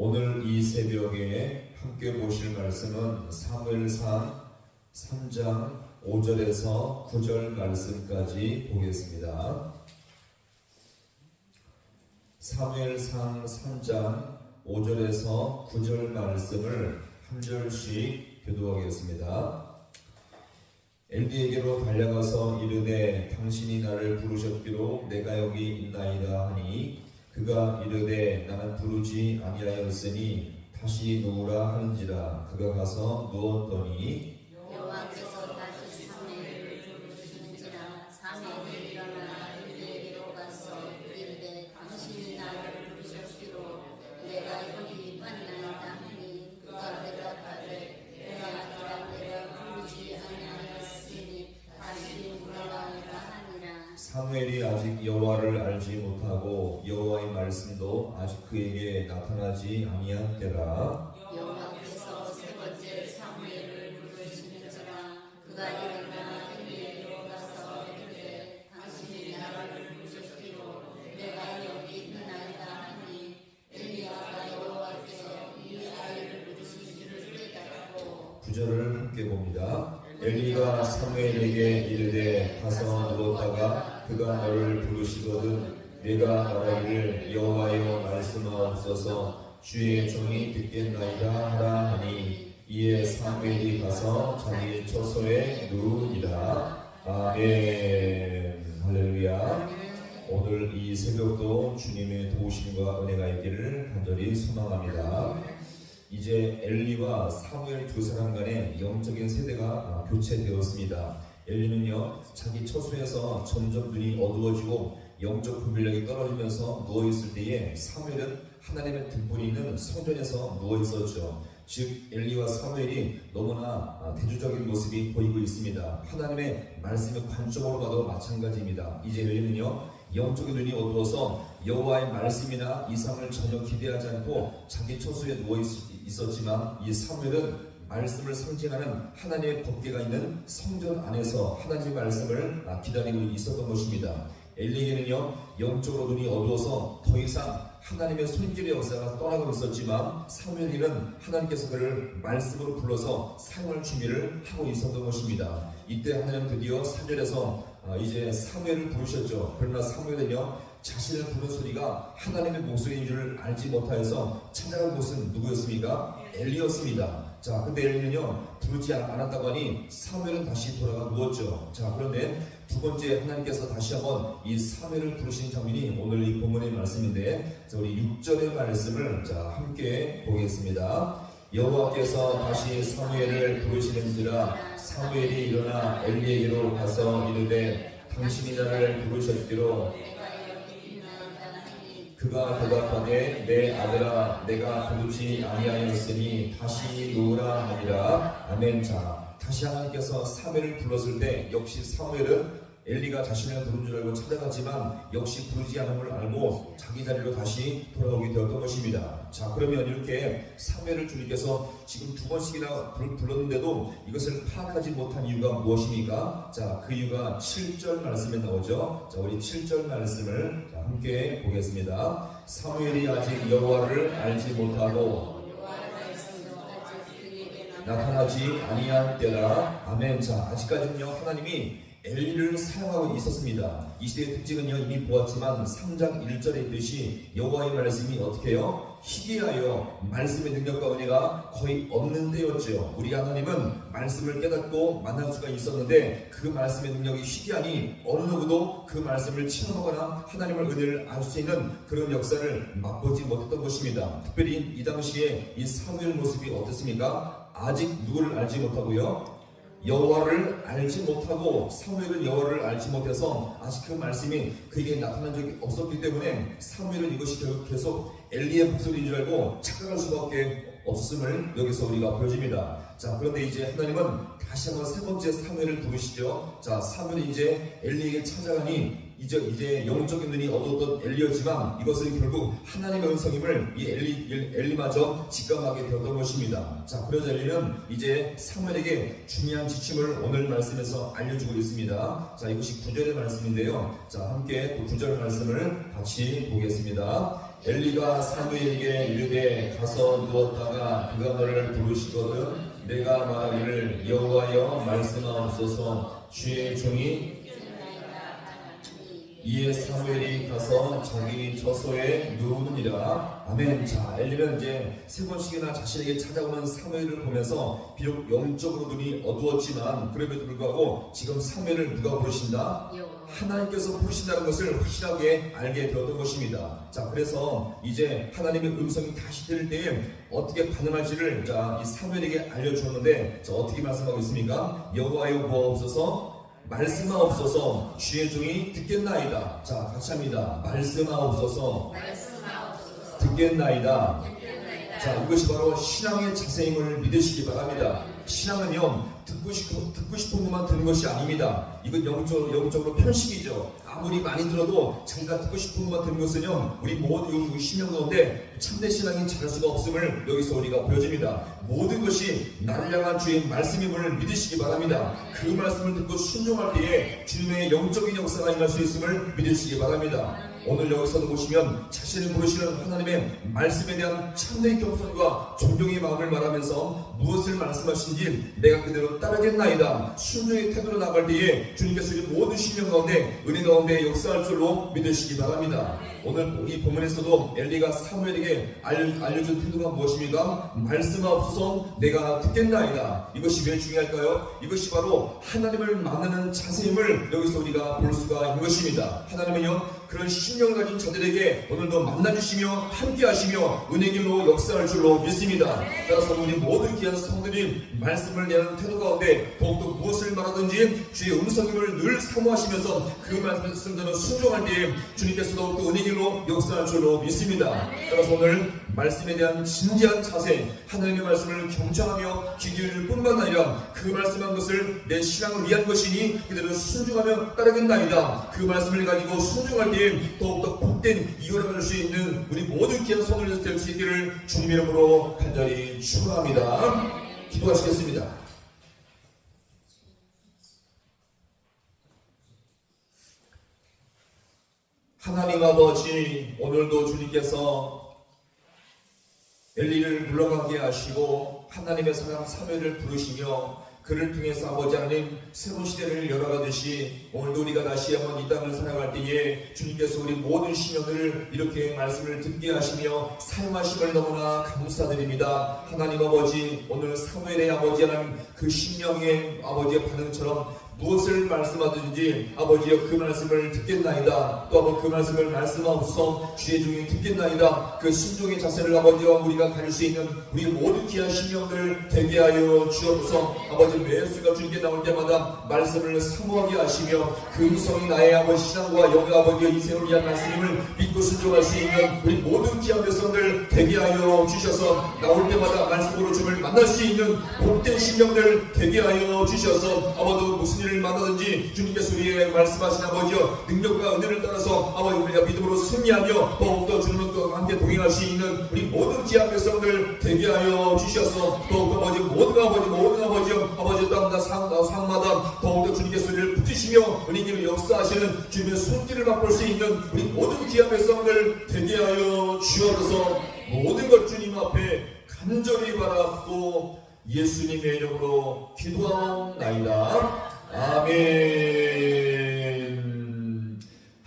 오늘 이 새벽에 함께 보실 말씀은 사무엘상 3장 5절에서 9절 말씀까지 보겠습니다. 사무엘상 3장 5절에서 9절 말씀을 한 절씩 교도하겠습니다. 엘리에게로 달려가서 이르되 당신이 나를 부르셨기로 내가 여기 있나이다 하니 그가 이르되 나는 부르지 아니하였으니 다시 누우라 하는지라. 그가 가서 누웠더니 여호와를 알지 못하고 여호와의 말씀도 아직 그에게 나타나지 아니한 때라 여호와께서 세 번째 사무엘을 부르시는지라 그가 일어나 엘리에게로 가서 이르되 당신이 나를 부르셨기로 내가 여기 있나이다 하니 엘리야가 여호와께서 이 아이를 부르시기를 깨닫고 구절을 함께 봅니다. 엘리가 사무엘에게 이르되 가서 누웠다가 그가 너를 부르시거든 내가 말하기를 여호와여 말씀하옵소서 주의 종이 듣겠나이다 하라 하니 이에 사무엘이 가서 자기 처소에 누우니라 아멘 할렐루야 오늘 이 새벽도 주님의 도우심과 은혜가 있기를 간절히 소망합니다. 이제 엘리와 사무엘 두 사람 간의 영적인 세대가 아, 교체되었습니다. 엘리는요 자기 처소에서 점점 눈이 어두워지고 영적 분별력이 떨어지면서 누워 있을 때에 사무엘은 하나님의 등불이 있는 성전에서 누워 있었죠. 즉 엘리와 사무엘이 너무나 아, 대조적인 모습이 보이고 있습니다. 하나님의 말씀의 관점으로 봐도 마찬가지입니다. 이제 엘리는요 영적인 눈이 어두워서 여호와의 말씀이나 이상을 전혀 기대하지 않고 자기 처소에 누워 있, 있었지만 이 사무엘은 말씀을 상징하는 하나님의 법궤가 있는 성전 안에서 하나님의 말씀을 아, 기다리고 있었던 것입니다. 엘리에게는요 영적으로 눈이 어두워서 더 이상 하나님의 손길의 역사가 떠나고 있었지만 사무엘이는 하나님께서 그를 말씀으로 불러서 사용할 준비를 하고 있었던 것입니다. 이때 하나님 드디어 3절에서 아, 이제 사무엘을 부르셨죠. 그러나 사무엘은요 자신을 부른 소리가 하나님의 목소리인 줄 알지 못하여서 찾아간 곳은 누구였습니까? 엘리였습니다. 자, 근데 엘리는요 부르지 않- 않았다고 하니 사무엘은 다시 돌아가 누웠죠. 자, 그런데 두 번째 하나님께서 다시 한번 이 사무엘을 부르신 장면이 오늘 이 본문의 말씀인데, 자, 우리 6절의 말씀을 자 함께 보겠습니다. 여호와께서 다시 사무엘을 부르시는지라 사무엘이 일어나 엘리에게로 가서 이르되 당신이 나를 부르셨기로 그가 대답하되 내 아들아 내가 부르지 아니하였으니 다시 누우라 하니라. 아멘. 자 다시 하나님께서 사무엘을 불렀을 때 역시 사무엘은 엘리가 자신을 부른 줄 알고 찾아갔지만 역시 부르지 않음을 알고 자기 자리로 다시 돌아오게 되었던 것입니다. 자 그러면 이렇게 사무엘을 주님께서 지금 두 번씩이나 불- 불렀는데도 이것을 파악하지 못한 이유가 무엇입니까? 자그 이유가 7절 말씀에 나오죠. 자 우리 7절 말씀을 자, 함께 보겠습니다. 사무엘이 아직 여호와를 알지 못하고 여호와의 말씀도 아직 그에게 나타나지 아니한 때라. 아멘. 자 아직까지는요 하나님이 엘리를 사용하고 있었습니다. 이 시대의 특징은요 이미 보았지만 3장 1절에 있듯이 여호와의 말씀이 어떻게 해요? 희귀하여 말씀의 능력과 은혜가 거의 없는 때였죠 우리 하나님은 말씀을 깨닫고 만날 수가 있었는데 그 말씀의 능력이 희귀하니 어느 누구도 그 말씀을 체험하거나 하나님을 은혜를 알 수 있는 그런 역사를 맛보지 못했던 것입니다. 특별히 이 당시에 이 사무엘 모습이 어떻습니까? 아직 누구를 알지 못하고요. 여호와를 알지 못하고 사무엘은 여호와를 알지 못해서 아직 그 말씀이 그에게 나타난 적이 없었기 때문에 사무엘은 이것이 계속 엘리의 목소리인 줄 알고 착각할 수밖에 없음을 여기서 우리가 보여줍니다. 자, 그런데 이제 하나님은 다시 한번 세 번째 사무엘을 부르시죠. 자, 사무엘이 이제 엘리에게 찾아가니 이제 이제 영적인 눈이 어두웠던 엘리였지만 이것은 결국 하나님의 음성임을 이 엘리 엘리마저 직감하게 되었던 것입니다. 자, 그러자 엘리는 이제 사무엘에게 중요한 지침을 오늘 말씀에서 알려주고 있습니다. 자, 이것이 구절의 말씀인데요. 자, 함께 또 구절 말씀을 같이 보겠습니다. 엘리가 사무엘에게 이르되 가서 누웠다가 그가 너를 부르시거든 내가 말하기를 여호와여 말씀하옵소서 주의 종이 이에 사무엘이 가서 자기 처소에 누우느니라 아멘 자 엘리는 이제 세 번씩이나 자신에게 찾아오는 사무엘을 보면서 비록 영적으로 눈이 어두웠지만 그럼에도 불구하고 지금 사무엘을 누가 부르신다? 하나님께서 부르신다는 것을 확실하게 알게 되었던 것입니다. 자, 그래서 이제 하나님의 음성이 다시 들릴 때에 어떻게 반응할지를 자, 이 사무엘에게 알려주었는데, 자, 어떻게 말씀하고 있습니까? 여호와여 보옵소서, 말씀하옵소서, 주의 종이 듣겠나이다. 자, 같이 합니다. 말씀하옵소서, 듣겠나이다. 자, 이것이 바로 신앙의 자세임을 믿으시기 바랍니다. 신앙은요, 듣고 싶은, 듣고 싶은 것만 듣는 것이 아닙니다. 이건 영적, 영적으로 편식이죠. 아무리 많이 들어도 자기가 듣고 싶은 것만 듣는 것은요, 우리 모든 우리 신령 가운데 참된 신앙이 자랄 수가 없음을 여기서 우리가 보여줍니다. 모든 것이 나를 향한 주의 말씀임을 믿으시기 바랍니다. 그 말씀을 듣고 순종할 때에 주님의 영적인 역사가 일어날 수 있음을 믿으시기 바랍니다. 오늘 여기서도 보시면 자신을 부르시는 하나님의 말씀에 대한 참된 겸손과 존경의 마음을 말하면서 무엇을 말씀하신지 내가 그대로 따르겠나이다. 순종의 태도로 나갈 때에 주님께서 이 모든 신령 가운데 은혜 가운데 역사할 줄로 믿으시기 바랍니다. 오늘 이 본문에서도 엘리가 사무엘에게 알려, 알려준 태도가 무엇입니까? 말씀하옵소서 내가 듣겠나이다. 이것이 왜 중요할까요? 이것이 바로 하나님을 만나는 자세임을 여기서 우리가 볼 수가 있는 것입니다. 하나님은요 그런 신 령을 가진 자들에게 오늘도 만나주시며 함께하시며 은혜길로 역사할 줄로 믿습니다. 따라서 우리 모든 귀한 성들이 말씀을 내는 태도 가운데 더욱더 무엇을 말하든지 주의 음성임을 늘 사모하시면서 그 쓴다는 순종할 때에 주님께서 더욱더 은혜길로 역사할 줄로 믿습니다. 따라서 오늘 말씀에 대한 진지한 자세, 하나님의 말씀을 경청하며 귀 기울일 뿐만 아니라 그 말씀한 것을 내 신앙을 위한 것이니 그대로 순종하며 따르겠나이다. 그 말씀을 가지고 순종할 때에 더 욱더 복된 이유를 얻을 수 있는 우리 모든 귀한 손을 될수 있기를 주님 이름으로 간절히 축원합니다. 기도하시겠습니다. 하나님 아버지 오늘도 주님께서 엘리를 물러가게 하시고 하나님의 사람 사회를 부르시며 그를 통해서 아버지 하나님 새로운 시대를 열어가듯이 오늘도 우리가 다시 한번 이 땅을 살아갈 때에 주님께서 우리 모든 시면을 이렇게 말씀을 듣게 하시며 사용하심을 너무나 감사드립니다. 하나님 아버지 오늘 사무엘의 아버지 하나님 그 신명의 아버지의 반응처럼 무엇을 말씀하든지 아버지여 그 말씀을 듣겠나이다. 또 한번 그 말씀을 말씀하옵소서 주의 중에 듣겠나이다. 그 순종의 자세를 아버지와 우리가 가질 수 있는 우리 모든 귀한 신령들 되게 하여 주옵소서 아버지 매수가 주님께 나올 때마다 말씀을 사모하게 하시며 그 음성이 나의 아버지 신앙과 영의 아버지의 이세를 위한 말씀임을 믿고 순종할 수 있는 우리 모든 귀한 백성들 되게 하여 주셔서 나올 때마다 말씀으로 주를 만날 수 있는 복된 신령들 되게 하여 주셔서 아버지 무슨 일을 만나든지 주님께서 우리에게 말씀하신 아버지여 능력과 은혜를 따라서 아버지 우리가 믿음으로 승리하며 더욱더 주님과 함께 동행할 수 있는 우리 모든 귀한 백성들 되게 하여 주셔서 더욱더 아버지 모든 아버지 모든 아버지여 아버지 땅마다 상, 상마다 더욱더 주님께서 우리를 붙드시며 우리님을 역사하시는 주님의 손길을 맛볼 수 있는 우리 모든 귀한 백성들 되게 하여 주옵소서 모든 것 주님 앞에 간절히 바라고 예수님의 이름으로 기도하옵나이다. 아멘.